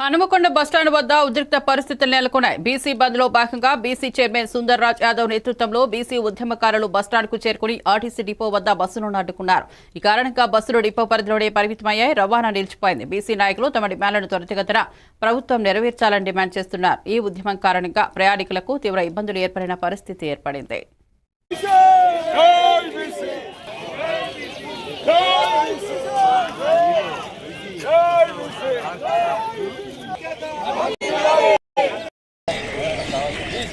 Hanumakonda bus stand వద్ద ఉద్రిక్త పరిస్థితులు నెలకొన్నాయి. బీసీ బంద్లో భాగంగా బీసీ చైర్మన్ సుందర్ రాజ్ యాదవ్ నేతృత్వంలో బీసీ ఉద్యమకారులు బస్టాండ్కు చేరుకుని ఆర్టీసీ డిపో వద్ద బస్సును అడ్డుకున్నారు ఈ కారణంగా బస్సులు డిపో పరిధిలోనే పరిమితమయ్యాయి. రవాణా నిలిచిపోయింది. బీసీ నాయకులు తమ డిమాండ్లను త్వరితగతిన ప్రభుత్వం నెరవేర్చాలని డిమాండ్ చేస్తున్నారు. ఈ ఉద్యమం కారణంగా ప్రయాణికులకు తీవ్ర ఇబ్బందులు ఏర్పడిన పరిస్థితి ఏర్పడింది జై బీసీ జై బీసీ జై బీసీ జై బీసీ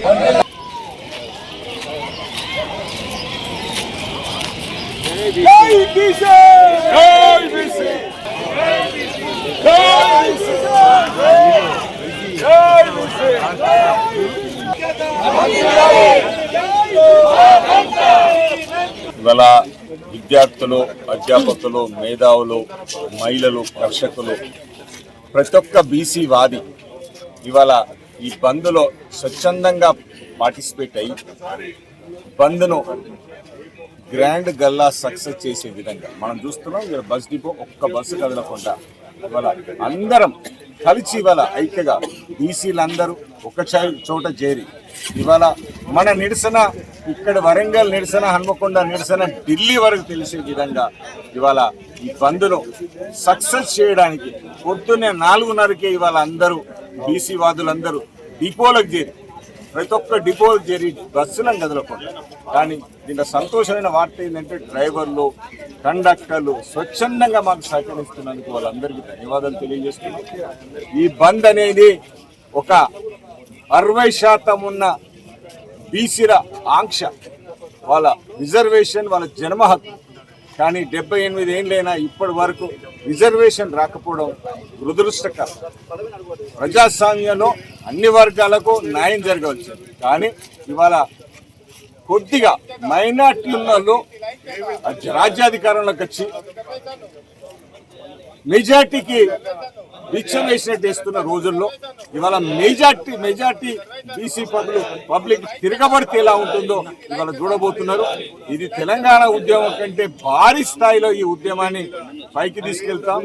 ఇవాళ విద్యార్థులు అధ్యాపకులు మేధావులు మహిళలు కర్షకులు ప్రతి ఒక్క బీసీ వాది ఇవాళ ఈ బంద్లో స్వచ్ఛందంగా పార్టిసిపేట్ అయ్యి బంద్ను గ్రాండ్ గల్లా సక్సెస్ చేసే విధంగా మనం చూస్తున్నాం. ఇక్కడ బస్ డిపో ఒక్క బస్సు కదలకుండా ఇవాళ అందరం కలిసి ఇవాళ ఐక్యగా బీసీలందరూ ఒక చోట చేరి ఇవాళ మన నిరసన ఇక్కడ వరంగల్ నిరసన హన్మకొండ నిరసన ఢిల్లీ వరకు తెలిసే విధంగా ఇవాళ ఈ బంద్ను సక్సెస్ చేయడానికి పొద్దున్నే నాలుగున్నరకే ఇవాళ అందరూ బీసీ వాదులందరూ డిపోలకు చేరి ప్రతి ఒక్క డిపోలకు చేరి బస్సులను కదలకుండా. కానీ దీంట్లో సంతోషమైన వార్త ఏంటంటే డ్రైవర్లు కండక్టర్లు స్వచ్ఛందంగా మాకు సహకరిస్తున్నందుకు వాళ్ళందరికీ ధన్యవాదాలు తెలియజేస్తున్నాం. ఈ బంద్ అనేది ఒక అరవై శాతం ఉన్న బీసీల ఆంక్ష వాళ్ళ రిజర్వేషన్ వాళ్ళ జన్మ హక్కు కానీ డెబ్బై ఎనిమిది ఏళ్ళైనా ఇప్పటి వరకు రిజర్వేషన్ రాకపోవడం దురదృష్టకరం. ప్రజాస్వామ్యంలో అన్ని వర్గాలకు న్యాయం జరగవచ్చు కానీ ఇవాళ కొద్దిగా మైనార్టీలలో రాజ్యాధికారంలోకి వచ్చి మెజార్టీకి భిక్షం వేసినట్టు వేస్తున్న రోజుల్లో ఇవాళ majority majority BC public public తిరగబడితే ఎలా ఉంటుందో ఇవాళ చూడబోతున్నారు. ఇది తెలంగాణ ఉద్యమం కంటే భారీ స్థాయిలో ఈ ఉద్యమాన్ని పైకి తీసుకెళ్తాం.